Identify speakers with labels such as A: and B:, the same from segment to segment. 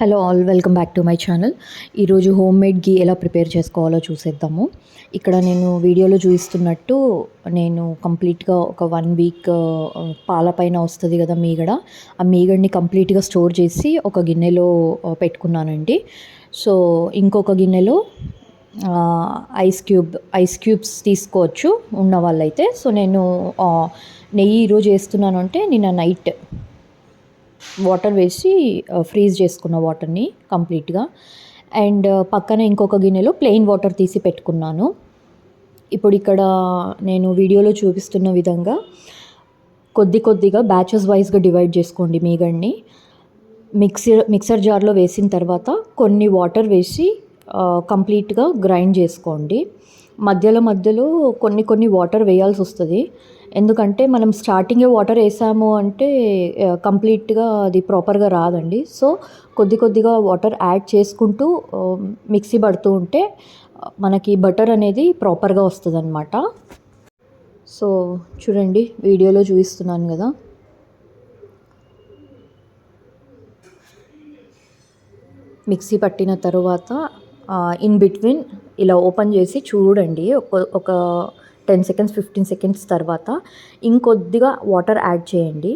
A: Hello all welcome back to my channel ఈరోజు home made ghee ఎలా prepare చేసుకోవాలో చూసేద్దాము. ఇక్కడ నేను వీడియోలో చూపిస్తున్నట్టు నేను కంప్లీట్గా ఒక వన్ వీక్ పాల పైన వస్తుంది కదా మీగడ. ఆ మీగడిని కంప్లీట్గా స్టోర్ చేసి ఒక గిన్నెలో పెట్టుకున్నానండి. సో ఇంకొక గిన్నెలో ఐస్ క్యూబ్ ఐస్ క్యూబ్స్ తీసుకోవచ్చు ఉన్న వాళ్ళైతే సో నేను నెయ్యి ఈరోజు వేస్తున్నాను అంటే నిన్న నైట్ వాటర్ వేసి ఫ్రీజ్ చేసుకున్న వాటర్ని కంప్లీట్గా. అండ్ పక్కన ఇంకొక గిన్నెలో ప్లెయిన్ వాటర్ తీసి పెట్టుకున్నాను. ఇప్పుడు ఇక్కడ నేను వీడియోలో చూపిస్తున్న విధంగా కొద్ది కొద్దిగా బ్యాచెస్ వైజ్గా డివైడ్ చేసుకోండి మీగడ్ని మిక్సర్ మిక్సర్ జార్లో వేసిన తర్వాత కొన్ని వాటర్ వేసి కంప్లీట్గా గ్రైండ్ చేసుకోండి. మధ్యలో మధ్యలో కొన్ని కొన్ని వాటర్ వేయాల్సి వస్తుంది. ఎందుకంటే మనం స్టార్టింగే వాటర్ వేసాము అంటే కంప్లీట్గా అది ప్రాపర్గా రాదండి. సో కొద్ది కొద్దిగా వాటర్ యాడ్ చేసుకుంటూ మిక్సీ పడుతూ ఉంటే మనకి బటర్ అనేది ప్రాపర్గా వస్తుంది అనమాట సో చూడండి వీడియోలో చూపిస్తున్నాను కదా. మిక్సీ పట్టిన తర్వాత ఇన్ బిట్వీన్ ఇలా ఓపెన్ చేసి చూడండి. ఒక ఒక టెన్ సెకండ్స్ ఫిఫ్టీన్ సెకండ్స్ తర్వాత ఇంకొద్దిగా వాటర్ యాడ్ చేయండి.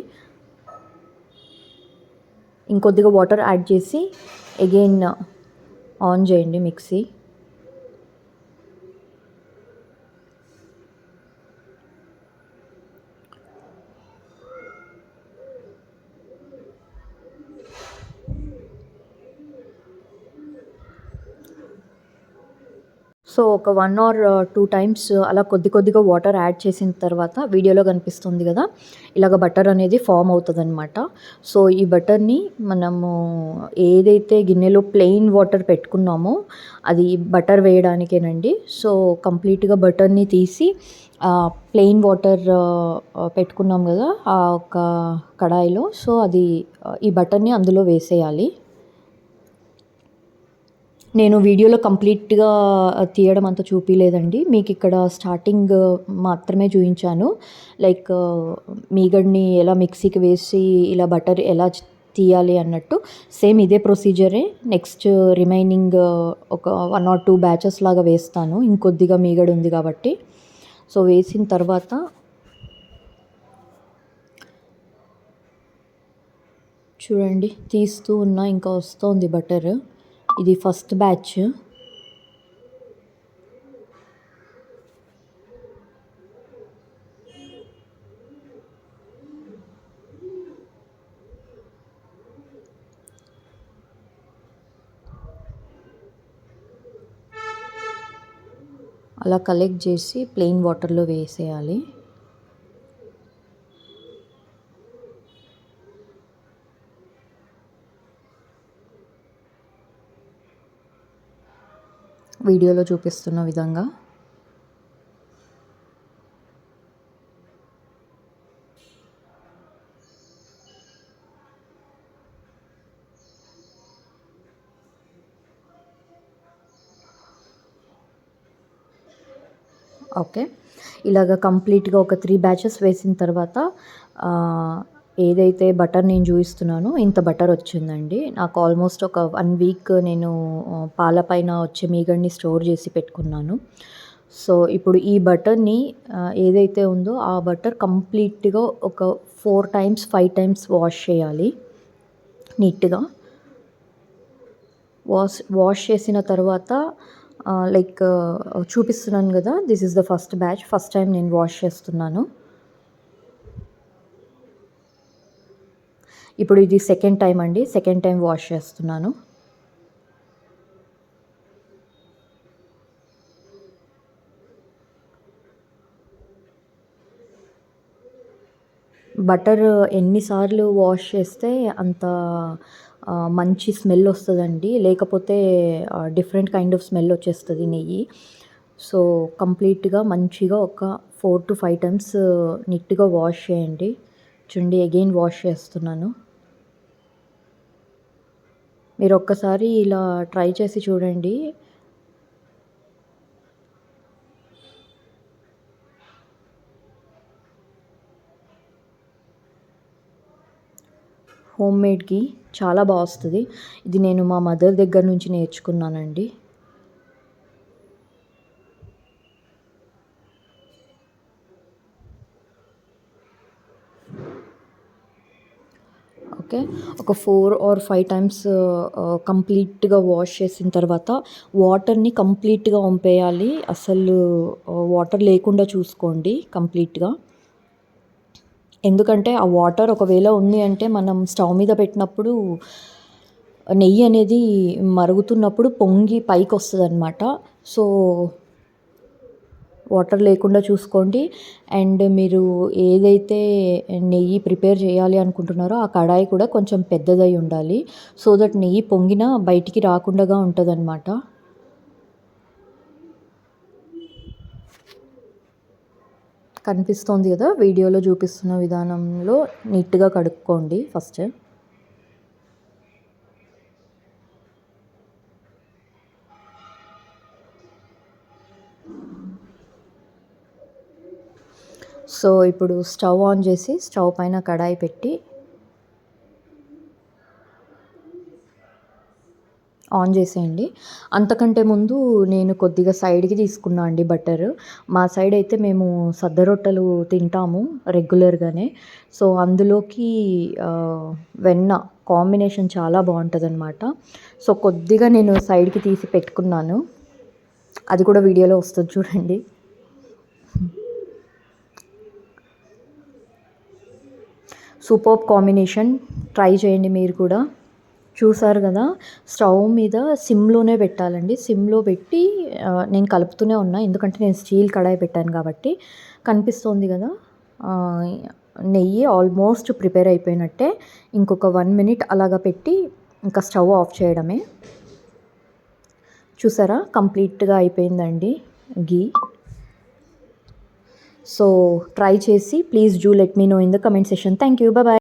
A: ఇంకొద్దిగా వాటర్ యాడ్ చేసి అగైన్ ఆన్ చేయండి మిక్సీ. సో ఒక వన్ ఆర్ టూ టైమ్స్ అలా కొద్ది కొద్దిగా వాటర్ యాడ్ చేసిన తర్వాత వీడియోలో కనిపిస్తుంది కదా ఇలాగ బటర్ అనేది ఫామ్ అవుతుంది అనమాట సో ఈ బటర్ని మనము ఏదైతే గిన్నెలో ప్లెయిన్ వాటర్ పెట్టుకున్నామో అది బటర్ వేయడానికేనండి. సో కంప్లీట్గా బటర్ని తీసి ప్లెయిన్ వాటర్ uh, uh, పెట్టుకున్నాం కదా ఆ ఒక కడాయిలో. సో అది ఈ బటర్ని అందులో వేసేయాలి. నేను వీడియోలో కంప్లీట్గా తీయడం అంత చూపించలేదండి మీకు ఇక్కడ స్టార్టింగ్ మాత్రమే చూపించాను లైక్ మీగడ్ని ఎలా మిక్సీకి వేసి ఇలా బటర్ ఎలా తీయాలి అన్నట్టు సేమ్ ఇదే ప్రొసీజరే. నెక్స్ట్ రిమైనింగ్ ఒక వన్ ఆర్ టూ బ్యాచెస్ లాగా వేస్తాను. ఇంకొద్దిగా మీగడ ఉంది కాబట్టి. సో వేసిన తర్వాత చూడండి తీస్తూ ఉన్నా ఇంకా వస్తుంది బటర్. ఇది ఫస్ట్ బ్యాచ్. అలా కలెక్ట్ చేసి ప్లెయిన్ వాటర్లో వేసేయాలి. వీడియోలో చూపిస్తున్న విధంగా. ఓకే. ఇలాగ కంప్లీట్గా ఒక త్రీ బ్యాచెస్ వేసిన తర్వాత ఏదైతే బటర్ నేను చూపిస్తున్నానో ఇంత బటర్ వచ్చిందండి. నాకు ఆల్మోస్ట్ ఒక వన్ వీక్ నేను పాల పైన వచ్చే మీగడ్ని స్టోర్ చేసి పెట్టుకున్నాను. సో ఇప్పుడు ఈ బటర్ని ఏదైతే ఉందో ఆ బటర్ కంప్లీట్గా ఒక four times five times wash చేయాలి. నీట్గా. వాష్ వాష్ చేసిన తర్వాత లైక్ చూపిస్తున్నాను కదా this is the first batch. First time నేను వాష్ చేస్తున్నాను. ఇప్పుడు ఇది సెకండ్ టైం అండి. సెకండ్ టైం వాష్ చేస్తున్నాను. బటర్ ఎన్నిసార్లు వాష్ చేస్తే అంత మంచి స్మెల్ వస్తుందండి. లేకపోతే డిఫరెంట్ కైండ్ ఆఫ్ స్మెల్ వచ్చేస్తుంది నెయ్యి. సో కంప్లీట్గా మంచిగా ఒక ఫోర్ టు ఫైవ్ టైమ్స్ నీట్గా వాష్ చేయండి. చూడండి అగైన్ వాష్ చేస్తున్నాను. మీరు ఒక్కసారి ఇలా ట్రై చేసి చూడండి. హోమ్ మేడ్కి చాలా బాగా వస్తుంది. ఇది నేను మా మదర్ దగ్గర నుంచి నేర్చుకున్నానండి. ఓకే? ఒక ఫోర్ ఆర్ ఫైవ్ టైమ్స్ కంప్లీట్గా వాష్ చేసిన తర్వాత వాటర్ని కంప్లీట్గా వంపేయాలి. అసలు వాటర్ లేకుండా చూసుకోండి కంప్లీట్గా. ఎందుకంటే ఆ వాటర్ ఒకవేళ ఉంది అంటే మనం స్టవ్ మీద పెట్టినప్పుడు నెయ్యి అనేది మరుగుతున్నప్పుడు పొంగి పైకి వస్తుంది అనమాట సో వాటర్ లేకుండా చూసుకోండి. అండ్ మీరు ఏదైతే నెయ్యి ప్రిపేర్ చేయాలి అనుకుంటున్నారో ఆ కడాయి కూడా కొంచెం పెద్దదై ఉండాలి. సో దట్ నెయ్యి పొంగిన బయటికి రాకుండా ఉంటుందన్నమాట. కనిపిస్తోంది కదా? వీడియోలో చూపిస్తున్న విధానంలో నీట్గా కడుక్కోండి ఫస్ట్. సో ఇప్పుడు స్టవ్ ఆన్ చేసి స్టవ్ పైన కడాయి పెట్టి ఆన్ చేసేయండి. అంతకంటే ముందు నేను కొద్దిగా సైడ్కి తీసుకున్నా అండి బటర్. మా సైడ్ అయితే మేము సద్ద రొట్టెలు తింటాము రెగ్యులర్గానే. సో అందులోకి వెన్న కాంబినేషన్ చాలా బాగుంటుంది అనమాట సో కొద్దిగా నేను సైడ్కి తీసి పెట్టుకున్నాను. అది కూడా వీడియోలో వస్తుంది చూడండి. Super combination. ట్రై చేయండి మీరు కూడా. చూసారు కదా స్టవ్ మీద సిమ్లోనే పెట్టాలండి. సిమ్లో పెట్టి నేను కలుపుతూనే ఉన్నా. ఎందుకంటే నేను స్టీల్ కడాయి పెట్టాను కాబట్టి. కనిపిస్తోంది కదా నెయ్యి ఆల్మోస్ట్ ప్రిపేర్ అయిపోయినట్టే. ఇంకొక వన్ మినిట్ అలాగా పెట్టి ఇంకా స్టవ్ ఆఫ్ చేయడమే. చూసారా కంప్లీట్గా అయిపోయిందండి గీ. సో ట్రై చేసి please do let me know in the comment session thank you bye